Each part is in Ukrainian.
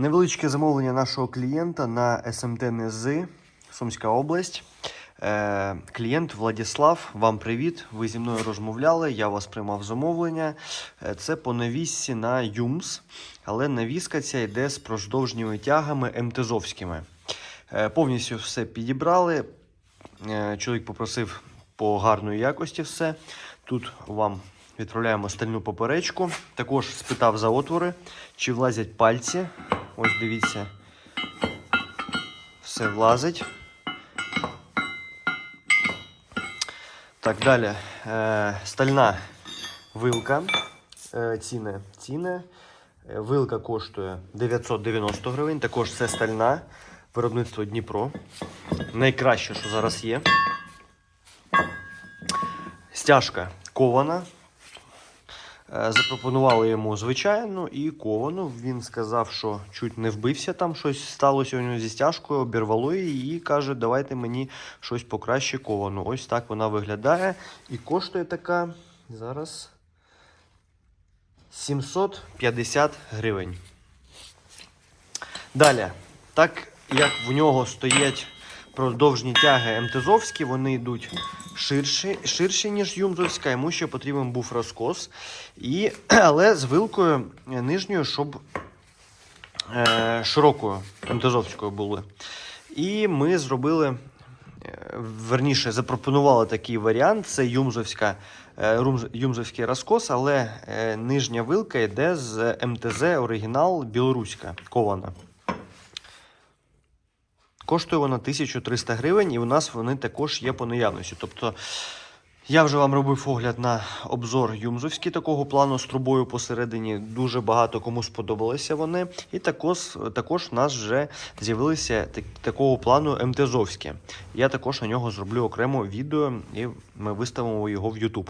Невеличке замовлення нашого клієнта на СМТ Низи, Сумська область. Е, клієнт Владіслав, вам привіт. Ви зі мною розмовляли, я вас приймав замовлення. Е, це по навісці на ЮМС, але навіска ця йде з продовжніми тягами МТЗовськими. Е, повністю все підібрали. Чоловік попросив по гарної якості все. Тут вам відправляємо стальну поперечку. Також спитав за отвори, чи влазять пальці. Ось дивіться, все влазить. Так, далі. Е, стальна вилка. Е, ціни. ціни. Е, Вилка коштує 990 гривень. Також це стальна. Виробництво Дніпро. Найкраще, що зараз є. Стяжка кована. Е, Запропонували йому звичайну і ковану. Він сказав, що чуть не вбився там, щось сталося у нього зі стяжкою, обірвало її і каже, давайте мені щось покраще ковану. Ось так вона виглядає. І коштує така зараз 750 гривень. Далі, так як в нього стоять продовжні тяги МТЗовські, вони йдуть ширші, ширші ніж Юмзовська, йому ще потрібен був розкос. І, але з вилкою нижньою, щоб е, широкою МТЗовською були. І ми зробили, е, верніше, запропонували такий варіант. Це Юмзовська, е, Юмзовський розкос, але е, нижня вилка йде з МТЗ оригінал білоруська кована. Коштує вона 1300 гривень, і у нас вони також є по наявності. Тобто я вже вам робив огляд на обзор Юмзовський такого плану з трубою посередині. Дуже багато кому сподобалися вони. І також, також в нас вже з'явилися так, такого плану МТЗовські. Я також на нього зроблю окремо відео і ми виставимо його в YouTube.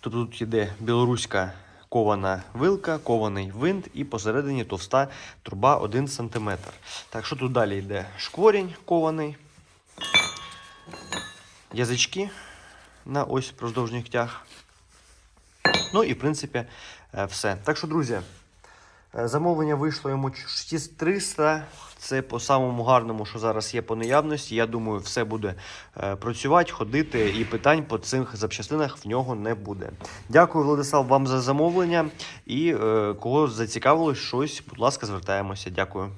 Тобто тут йде білоруська кована вилка, кований винт і посередині товста труба 1 см. Так, що тут далі йде? Шкворінь кований, язички на ось продовжніх тяг. Ну і в принципі е, все. Так що, друзі, замовлення вийшло йому 6300. Це по самому гарному, що зараз є по наявності. Я думаю, все буде е, працювати, ходити, і питань по цих запчастинах в нього не буде. Дякую, Владислав, вам за замовлення. І е, кого зацікавилось щось, будь ласка, звертаємося. Дякую.